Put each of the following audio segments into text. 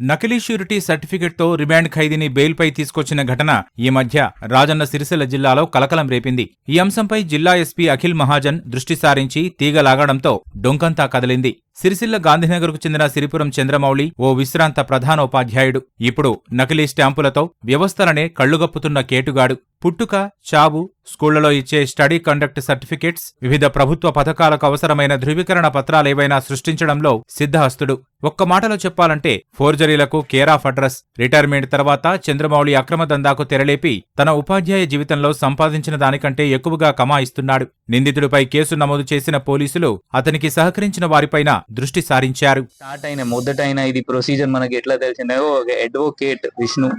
నకిలీ surety సర్టిఫికెట్తో remand ఖైదీని బెయిల్పై తీసుకొచ్చిన ఘటన ఈ మధ్య రాజన్న సిరిసిల్ల జిల్లాలో కలకలం రేపింది. ఈ అంశంపై జిల్లా ఎస్పీ అఖిల్ మహాజన్ దృష్టి సారించి తీగలాగడంతో డొంకంతా కదిలింది. సిరిసిల్ల గాంధీనగర్కు చెందిన సిరిపురం చంద్రమౌళి ఓ విశ్రాంత ప్రధానోపాధ్యాయుడు. ఇప్పుడు నకిలీ స్టాంపులతో వ్యవస్థలనే కళ్ళుగప్పుతున్న కేటుగాడు. పుట్టుక చావు స్కూళ్ళలో ఇచ్చే స్టడీ కండక్ట్ సర్టిఫికేట్స్ వివిధ ప్రభుత్వ పథకాలకు అవసరమైన ధృవీకరణ పత్రాలేవైనా సృష్టించడంలో సిద్ధహస్తుడు. ఒక్క మాటలో చెప్పాలంటే ఫోర్జరీలకు కేర్ ఆఫ్ అడ్రస్ రిటైర్మెంట్ తర్వాత చంద్రమౌళి అక్రమ దందాకు తెరలేపి తన ఉపాధ్యాయ జీవితంలో సంపాదించిన దానికంటే ఎక్కువగా కమాయిస్తున్నాడు. నిందితుడిపై కేసు నమోదు చేసిన పోలీసులు అతనికి సహకరించిన వారిపైన దృష్టి సారించారు. స్టార్ట్ అయిన మొదటైన ఇది ప్రొసీజర్ మనకి ఎట్లా తెలిసిందో ఒక అడ్వకేట్ విష్ణు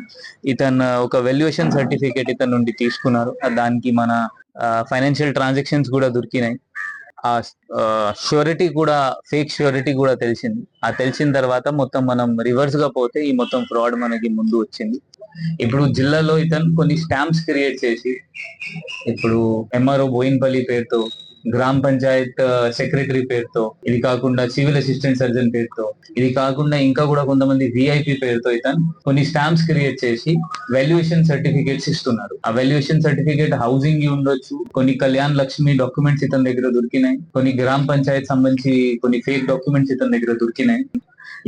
ఇతను ఒక వెల్యుయేషన్ సర్టిఫికేట్ ఇతను నుండి తీసుకున్నారు. దానికి మన ఫైనాన్షియల్ ట్రాన్సాక్షన్స్ కూడా దొరికినాయి. ఆ ష్యూరిటీ కూడా ఫేక్ ష్యూరిటీ కూడా తెలిసింది. ఆ తెలిసిన తర్వాత మొత్తం మనం రివర్స్గా పోతే ఈ మొత్తం ఫ్రాడ్ మనకి ముందు వచ్చింది. ఇప్పుడు జిల్లాలో ఇతను కొన్ని స్టాంప్స్ క్రియేట్ చేసి ఇప్పుడు ఎంఆర్ఓ బోయిన్పల్లి పేరుతో గ్రామ పంచాయత్ సెక్రటరీ పేరుతో ఇది కాకుండా సివిల్ అసిస్టెంట్ సర్జన్ పేరుతో ఇది కాకుండా ఇంకా కూడా కొంతమంది విఐపి పేరుతో ఇతను కొన్ని స్టాంప్స్ క్రియేట్ చేసి వాల్యుయేషన్ సర్టిఫికేట్స్ ఇస్తున్నారు. ఆ వాల్యుయేషన్ సర్టిఫికేట్ హౌసింగ్ ఉండొచ్చు కొన్ని కళ్యాణ్ లక్ష్మి డాక్యుమెంట్స్ ఇతని దగ్గర దొరికినాయి కొన్ని గ్రామ పంచాయత్ సంబంధించి కొన్ని ఫేక్ డాక్యుమెంట్స్ ఇతని దగ్గర దొరికినాయి.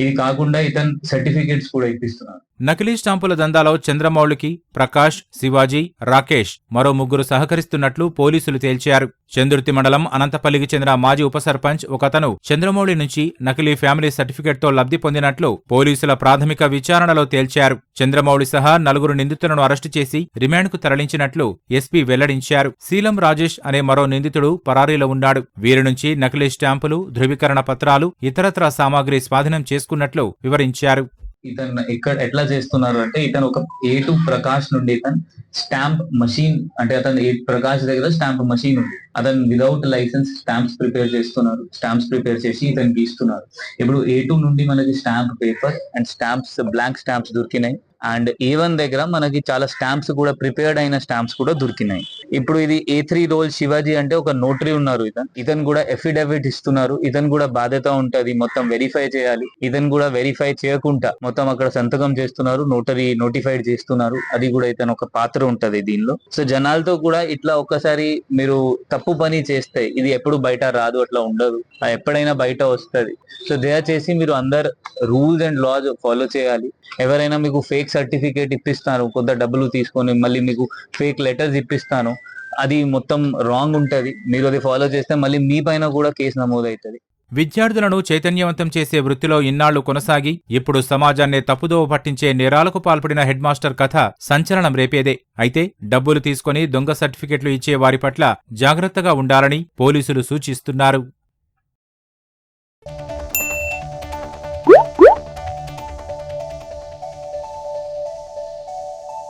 ఇది కాకుండా ఇతను సర్టిఫికేట్స్ కూడా ఇప్పిస్తున్నారు. నకిలీ స్టాంపుల దందాలో చంద్రమౌళికి ప్రకాష్ శివాజీ రాకేష్ మరో ముగ్గురు సహకరిస్తున్నట్లు పోలీసులు తేల్చారు. చందుర్తి మండలం అనంతపల్లికి చెందిన మాజీ ఉప సర్పంచ్ ఒకతను చంద్రమౌళి నుంచి నకిలీ ఫ్యామిలీ సర్టిఫికెట్తో లబ్ధి పొందినట్లు పోలీసుల ప్రాథమిక విచారణలో తేల్చారు. చంద్రమౌళి సహా నలుగురు నిందితులను అరెస్టు చేసి రిమాండ్కు తరలించినట్లు ఎస్పీ వెల్లడించారు. శీలం రాజేష్ అనే మరో నిందితుడు పరారీలో ఉన్నాడు. వీరి నుంచి నకిలీ స్టాంపులు ధృవీకరణ పత్రాలు ఇతరత్రా సామాగ్రి స్వాధీనం చేసుకున్నట్లు వివరించారు. ఇతను ఇక్కడ ఎట్లా చేస్తున్నారు అంటే ఇతను ఒక ఏ ప్రకాష్ నుండి ఇతను స్టాంప్ మషిన్ అంటే అతను ఏ ప్రకాష్ దగ్గర స్టాంప్ మషిన్ ఉంది. అతను విదౌట్ లైసెన్స్ స్టాంప్స్ ప్రిపేర్ చేస్తున్నారు. స్టాంప్స్ ప్రిపేర్ చేసి ఇతనికి ఇస్తున్నారు. ఇప్పుడు ఏ టూ నుండి మనకి stamp paper and stamps blank stamps దొరికినాయి. అండ్ ఏ వన్ దగ్గర మనకి చాలా స్టాంప్స్ కూడా ప్రిపేర్డ్ అయిన స్టాంప్స్ కూడా దొరికినాయి. ఇప్పుడు ఇది ఏ త్రీ రోల్ శివాజీ అంటే ఒక నోటరీ ఉన్నారు ఇతను ఇతను కూడా ఎఫిడవిట్ ఇస్తున్నారు. ఇతను కూడా బాధ్యత ఉంటది. మొత్తం వెరిఫై చేయాలి. ఇతను కూడా వెరిఫై చేయకుండా మొత్తం అక్కడ సంతకం చేస్తున్నారు. నోటరీ నోటిఫైడ్ చేస్తున్నారు. అది కూడా ఇతను ఒక పాత్ర ఉంటది దీనిలో. సో జనాలతో కూడా ఇట్లా ఒక్కసారి మీరు తప్పు తప్పు పని చేస్తే ఇది ఎప్పుడు బయట రాదు అట్లా ఉండదు. అది ఎప్పుడైనా బయట వస్తది. సో దయచేసి మీరు అందరు రూల్స్ అండ్ లాస్ ఫాలో చేయాలి. ఎవరైనా మీకు ఫేక్ సర్టిఫికేట్ ఇప్పిస్తారు కొంత డబ్బులు తీసుకొని మళ్ళీ మీకు ఫేక్ లెటర్స్ ఇప్పిస్తాను. అది మొత్తం రాంగ్ ఉంటది. మీరు అది ఫాలో చేస్తే మళ్ళీ మీ పైన కూడా కేసు నమోదవుతుంది. విద్యార్థులను చైతన్యవంతం చేసే వృత్తిలో ఇన్నాళ్ళు కొనసాగి ఇప్పుడు సమాజాన్నే తప్పుదోవ పట్టించే నేరాలకు పాల్పడిన హెడ్ మాస్టర్ కథ సంచలనం రేపేదే. అయితే డబ్బులు తీసుకొని దొంగ సర్టిఫికెట్లు ఇచ్చే వారి పట్ల జాగ్రత్తగా ఉండాలని పోలీసులు సూచిస్తున్నారు.